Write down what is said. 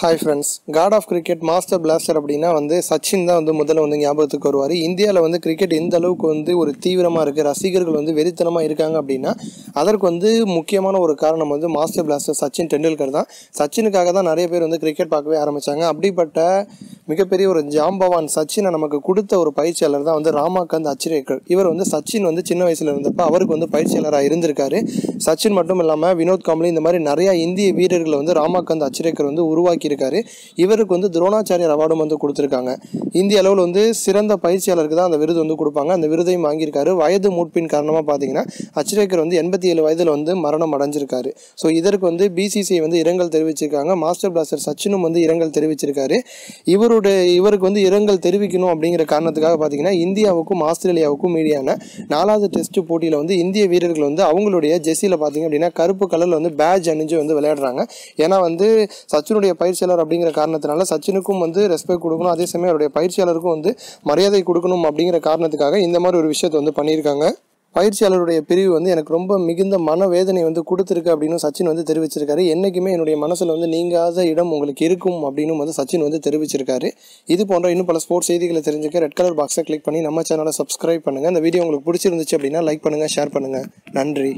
Hi friends god of cricket master blaster அப்படின்னா வந்து சச்சின் தான் வந்து முதல்ல வந்து ஞாபகத்துக்கு வருவார். இந்தியாவில் வந்து கிரிக்கெட் எந்த அளவுக்கு வந்து ஒரு தீவிரமாக இருக்குது ரசிகர்கள் வந்து வெறித்தனமாக இருக்காங்க அப்படின்னா அதற்கு வந்து முக்கியமான ஒரு காரணம் வந்து மாஸ்டர் பிளாஸ்டர் சச்சின் டெண்டுல்கர் தான். சச்சினுக்காக தான் நிறைய பேர் வந்து கிரிக்கெட் பார்க்கவே ஆரம்பித்தாங்க அப்படிப்பட்ட மிகப்பெரிய ஒரு ஜாம்பவான் சச்சினை நமக்கு கொடுத்த ஒரு பயிற்சியாளர் தான் வந்து ராமாகாந்த் அச்சிரேக்கர். இவர் வந்து சச்சின் வந்து சின்ன வயசில் இருந்தப்ப அவருக்கு வந்து பயிற்சியாளராக இருந்திருக்காரு. சச்சின் மட்டும் இல்லாமல் வினோத் காம்லி இந்த மாதிரி நிறைய இந்திய வீரர்களை வந்து ராமாகாந்த் அச்சிரேக்கர் வந்து உருவாக்கியிருக்காரு. இவருக்கு வந்து துரோணாச்சாரியர் அவார்டும் வந்து கொடுத்துருக்காங்க. இந்திய அளவில் வந்து சிறந்த பயிற்சியாளருக்கு தான் அந்த விருது வந்து கொடுப்பாங்க. அந்த விருதையும் வாங்கியிருக்காரு. வயது மூட்பின் காரணமாக பார்த்தீங்கன்னா அச்சிரேக்கர் வந்து எண்பத்தி ஏழு வயதில் வந்து மரணம் அடைஞ்சிருக்காரு. ஸோ இதற்கு வந்து பிசிசிஐ வந்து இரங்கல் தெரிவிச்சிருக்காங்க. மாஸ்டர் பிளாஸ்டர் சச்சினும் வந்து இரங்கல் தெரிவிச்சிருக்காரு. இவருடைய இவருக்கு வந்து இரங்கல் தெரிவிக்கணும் அப்படிங்கிற காரணத்துக்காக பார்த்தீங்கன்னா இந்தியாவுக்கும் ஆஸ்திரேலியாவுக்கும் மீடியான நாலாவது டெஸ்ட் போட்டியில் வந்து இந்திய வீரர்கள் வந்து அவங்களுடைய ஜெர்சியில் பார்த்தீங்க அப்படின்னா கருப்பு கலரில் வந்து பேட்ச் அணிஞ்சு வந்து விளையாடுறாங்க. ஏன்னா வந்து சச்சினுடைய பயிற்சியாளர் அப்படிங்கிற காரணத்தினால சச்சினுக்கும் வந்து ரெஸ்பெக்ட் கொடுக்கணும். அதே சமயம் அவருடைய பயிற்சியாளருக்கும் வந்து மரியாதை கொடுக்கணும் அப்படிங்கிற காரணத்துக்காக இந்த மாதிரி ஒரு விஷயத்தை வந்து பண்ணியிருக்காங்க. பயிற்சியாளருடைய பிரிவு வந்து எனக்கு ரொம்ப மிகுந்த மனவேதனை வந்து கொடுத்துருக்கு அப்படின்னு சச்சின் வந்து தெரிவிச்சிருக்காரு. என்றைக்குமே என்னுடைய மனசில் வந்து நீங்காத இடம் உங்களுக்கு இருக்கும் அப்படின்னு வந்து சச்சின் வந்து தெரிவிச்சிருக்காரு. இது போன்ற இன்னும் பல ஸ்போர்ட்ஸ் செய்திகளை தெரிஞ்சுக்க ரெட் கலர் பாக்ஸை கிளிக் பண்ணி நம்ம சேனலை சப்ஸ்கிரைப் பண்ணுங்கள் இந்த வீடியோ உங்களுக்கு பிடிச்சிருந்துச்சு அப்படின்னா லைக் பண்ணுங்கள் ஷேர் பண்ணுங்கள் நன்றி.